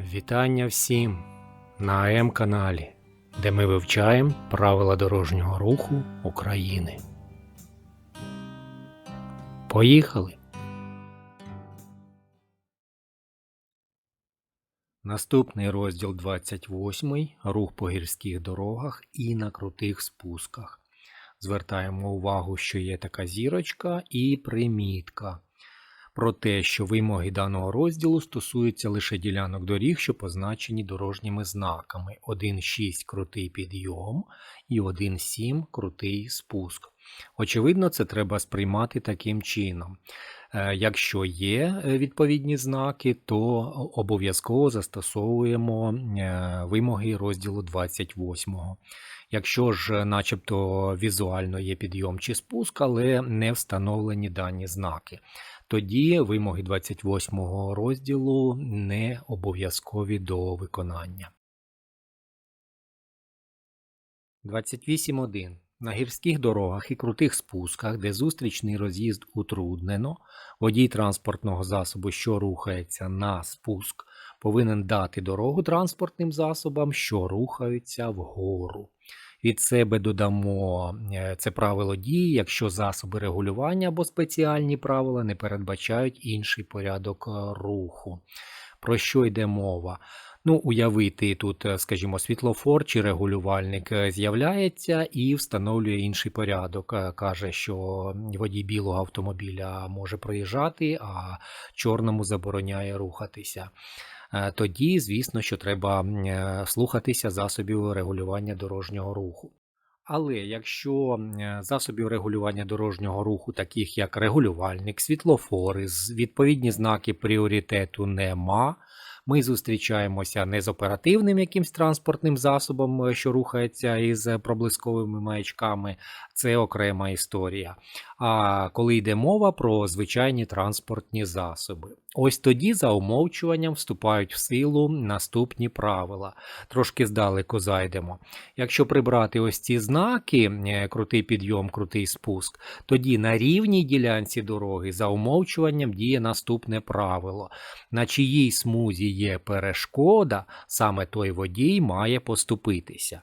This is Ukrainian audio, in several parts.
Вітання всім на АМ каналі, де ми вивчаємо правила дорожнього руху України. Поїхали! Наступний розділ 28 рух по гірських дорогах і на крутих спусках. Звертаємо увагу, що є така зірочка і примітка про те, що вимоги даного розділу стосуються лише ділянок доріг, що позначені дорожніми знаками 1.6 крутий підйом і 1.7 крутий спуск. Очевидно, це треба сприймати таким чином. Е, Якщо є е, відповідні знаки, то обов'язково застосовуємо е, вимоги розділу 28. Якщо ж, начебто, візуально є підйом чи спуск, але не встановлені дані знаки, тоді вимоги 28 розділу не обов'язкові до виконання. 28.1. На гірських дорогах і крутих спусках, де зустрічний роз'їзд утруднено, водій транспортного засобу, що рухається на спуск, повинен дати дорогу транспортним засобам, що рухаються вгору. Від себе додамо е, це правило дії, якщо засоби регулювання або спеціальні правила не передбачають інший порядок е, руху. Про що йде мова? Ну, уявити тут, е, скажімо, світлофор чи регулювальник з'являється і встановлює інший порядок. Каже, що водій білого автомобіля може проїжджати, а чорному забороняє рухатися. Е, Тоді, звісно, що треба е, слухатися засобів регулювання дорожнього руху. Але якщо е, засобів регулювання дорожнього руху, таких як регулювальник, світлофори, відповідні знаки пріоритету нема, ми зустрічаємося не з оперативним якимсь транспортним засобом, що рухається із проблисковими маячками, це окрема історія. А коли йде мова про звичайні транспортні засоби, ось тоді за умовчуванням вступають в силу наступні правила. Трошки здалеку зайдемо. Якщо прибрати ось ці знаки, е, крутий підйом, крутий спуск, тоді на рівній ділянці дороги за умовчуванням діє наступне правило. На чиїй смузі є перешкода, саме той водій має поступитися.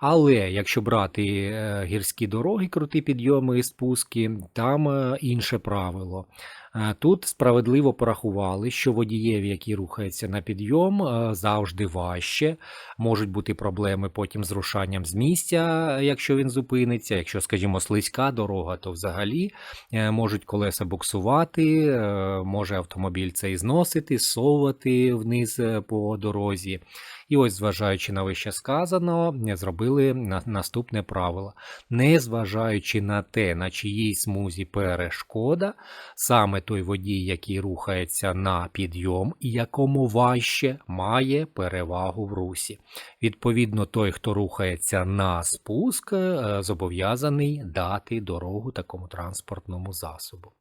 Але якщо брати е, гірські дороги, круті підйоми і спуски, там е, інше правило. Е, Тут справедливо порахували, що водієві, які рухаються на підйом, завжди важче. Можуть бути проблеми потім з рушанням з місця, якщо він зупиниться. Якщо, скажімо, слизька дорога, то взагалі можуть колеса буксувати, може автомобіль цей зносити, совувати вниз по дорозі. І ось, зважаючи на вище сказано, зробили наступне правило. Не зважаючи на те, на чиїй смузі перешкода, саме той водій, який рухається на підйом і якому важче, має перевагу в русі. Відповідно, той, хто рухається на спуск, е, зобов'язаний дати дорогу такому транспортному засобу.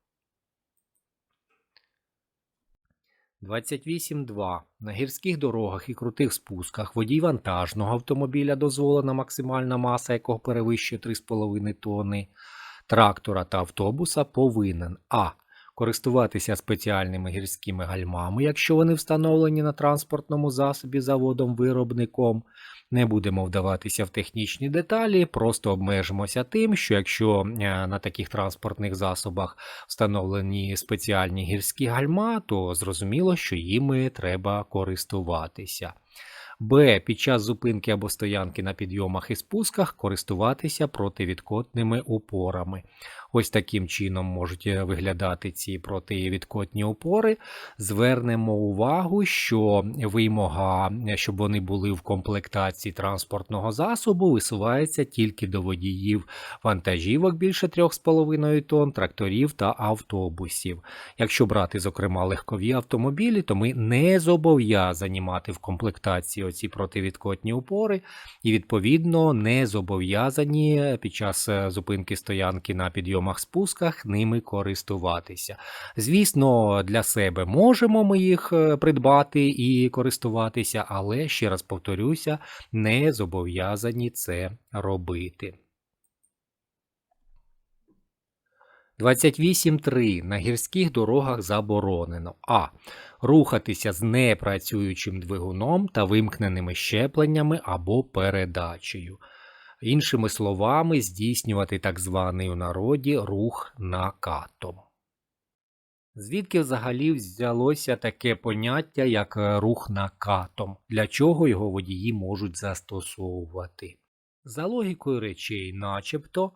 28.2. На гірських дорогах і крутих спусках водій вантажного автомобіля дозволена максимальна маса, якого перевищує 3,5 тонни, трактора та автобуса повинен а. Користуватися спеціальними гірськими гальмами, якщо вони встановлені на транспортному засобі заводом-виробником. Не будемо вдаватися в технічні деталі, просто обмежимося тим, що якщо е, на таких транспортних засобах встановлені спеціальні гірські гальма, то зрозуміло, що їми треба користуватися. Б. Під час зупинки або стоянки на підйомах і спусках користуватися противідкотними упорами. Ось таким чином можуть е, виглядати ці противідкотні опори. Звернемо увагу, що вимога, е, щоб вони були в комплектації транспортного засобу, висувається тільки до водіїв вантажівок більше 3,5 тонн, тракторів та автобусів. Якщо брати, зокрема, легкові автомобілі, то ми не зобов'язані мати в комплектації оці противідкотні упори, і відповідно не зобов'язані під час е, зупинки стоянки на підйомах спусках ними користуватися. Звісно, для себе можемо ми їх е, придбати і користуватися, але ще раз повторюся, не зобов'язані це робити. 28.3. На гірських дорогах заборонено а. Рухатися з непрацюючим двигуном та вимкненими щепленнями або передачею. Іншими словами, здійснювати так званий у народі рух накатом. Звідки взагалі взялося таке поняття, як е, рух накатом, для чого його водії можуть застосовувати? За логікою речей, начебто,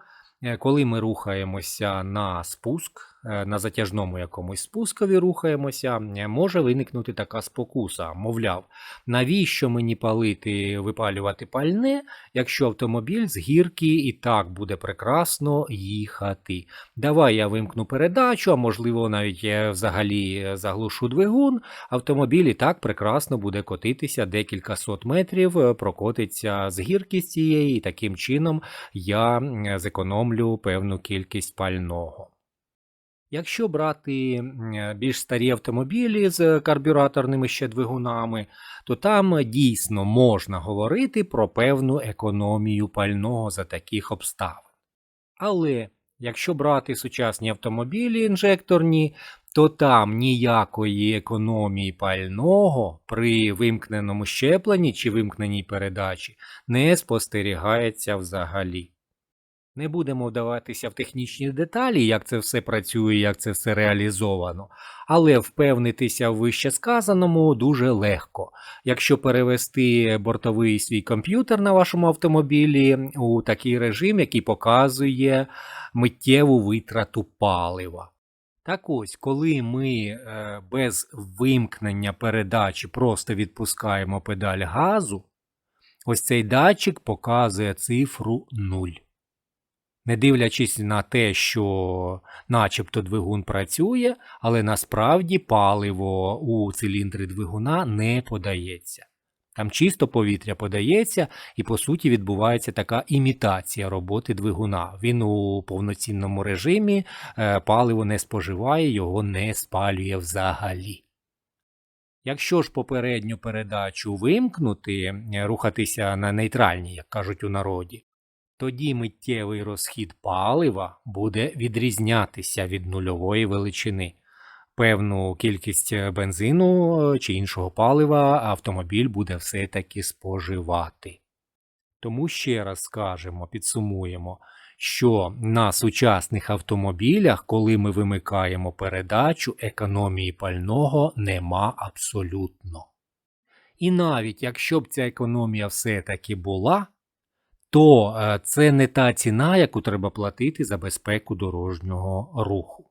коли ми рухаємося на спуск, е, на затяжному якомусь спускові рухаємося, е, може виникнути така спокуса. Мовляв, навіщо мені палити, випалювати пальне, якщо автомобіль з гірки і так буде прекрасно їхати. Давай я вимкну передачу, а можливо, навіть я взагалі заглушу двигун. Автомобіль і так прекрасно буде котитися декілька сот метрів, е, прокотиться з гірки цієї, і таким чином я зекономлю певну кількість пального. Якщо брати більш старі автомобілі з карбюраторними ще двигунами, то там дійсно можна говорити про певну економію пального за таких обставин. Але якщо брати сучасні автомобілі інжекторні, то там ніякої економії пального при вимкненому щепленні чи вимкненій передачі не спостерігається взагалі. Не будемо вдаватися в технічні деталі, як це все працює, як це все реалізовано, але впевнитися в вище сказаному дуже легко. Якщо перевести бортовий свій комп'ютер на вашому автомобілі у такий режим, який показує миттєву витрату палива. Так ось, коли ми е, без вимкнення передачі просто відпускаємо педаль газу, ось цей датчик показує цифру 0. Не дивлячись на те, що начебто двигун працює, але насправді паливо у циліндрі двигуна не подається. Там чисто повітря подається, і по суті відбувається така імітація роботи двигуна. Він у повноцінному режимі е, паливо не споживає, його не спалює взагалі. Якщо ж попередню передачу вимкнути, е, рухатися на нейтральній, як кажуть у народі, тоді миттєвий розхід палива буде відрізнятися від нульової величини. Певну кількість е, бензину е, чи іншого палива автомобіль буде все-таки споживати. Тому ще раз скажемо, підсумуємо, що на сучасних автомобілях, коли ми вимикаємо передачу, економії пального нема абсолютно. І навіть якщо б ця економія все-таки була, то е, це не та ціна, яку треба платити за безпеку дорожнього руху.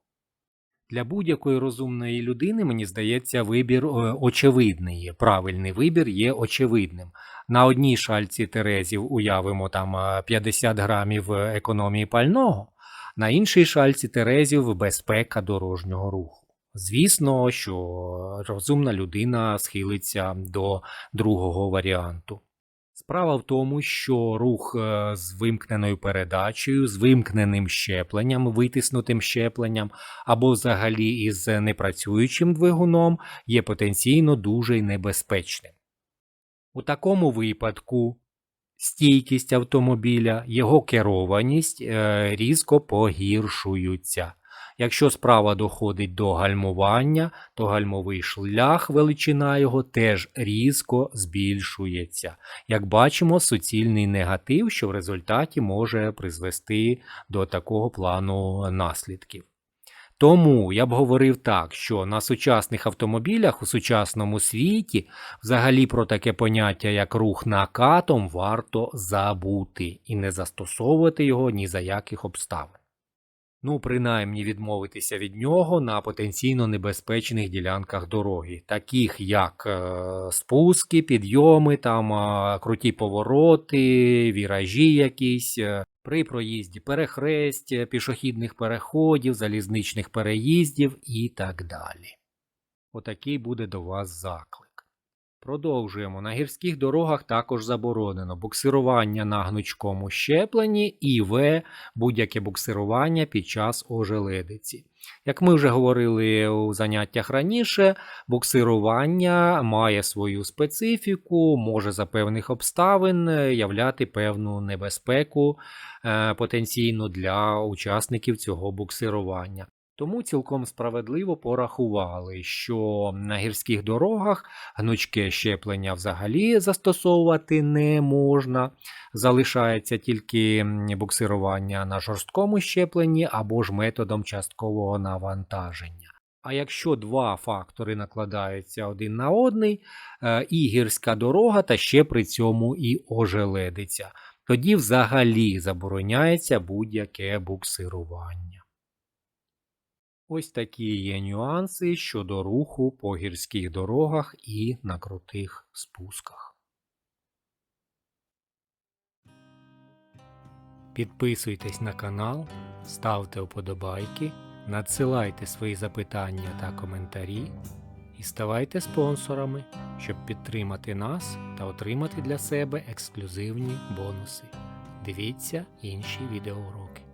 Для будь-якої розумної людини, мені здається, вибір е, очевидний. Правильний вибір є очевидним. На одній шальці терезів уявимо там е, 50 грамів економії пального, на іншій шальці терезів безпека дорожнього руху. Звісно, що розумна людина схилиться до другого варіанту. Справа в тому, що рух е, з вимкненою передачею, з вимкненим щепленням, витиснутим щепленням, або взагалі із непрацюючим двигуном є потенційно дуже небезпечним. У такому випадку стійкість автомобіля, його керованість е, різко погіршуються. Якщо справа доходить до гальмування, то гальмовий шлях, величина його теж різко збільшується. Як бачимо, суцільний негатив, що в результаті може призвести до такого плану наслідків. Тому я б говорив так, що на сучасних автомобілях у сучасному світі взагалі про таке поняття, як рух накатом, варто забути і не застосовувати його ні за яких обставин. Ну, принаймні відмовитися від нього на потенційно небезпечних ділянках дороги, таких як е, спуски, підйоми, там е, круті повороти, віражі якісь, е, при проїзді перехресть, е, пішохідних переходів, залізничних переїздів і так далі. Отакий буде до вас заклик. Продовжуємо. На гірських дорогах також заборонено буксирування на гнучкому щепленні і В будь-яке буксирування під час ожеледиці. Як ми вже говорили у заняттях раніше, буксирування має свою специфіку, може за певних обставин являти певну небезпеку е, потенційно для учасників цього буксирування. Тому цілком справедливо порахували, що на гірських дорогах гнучке щеплення взагалі застосовувати не можна. Залишається тільки буксирування на жорсткому щепленні або ж методом часткового навантаження. А якщо два фактори накладаються один на одний, е, і гірська дорога, та ще при цьому і ожеледиця, тоді взагалі забороняється будь-яке буксирування. Ось такі є нюанси щодо руху по гірських дорогах і на крутих спусках. Підписуйтесь на канал, ставте вподобайки, надсилайте свої запитання та коментарі і ставайте спонсорами, щоб підтримати нас та отримати для себе ексклюзивні бонуси. Дивіться інші відеоуроки.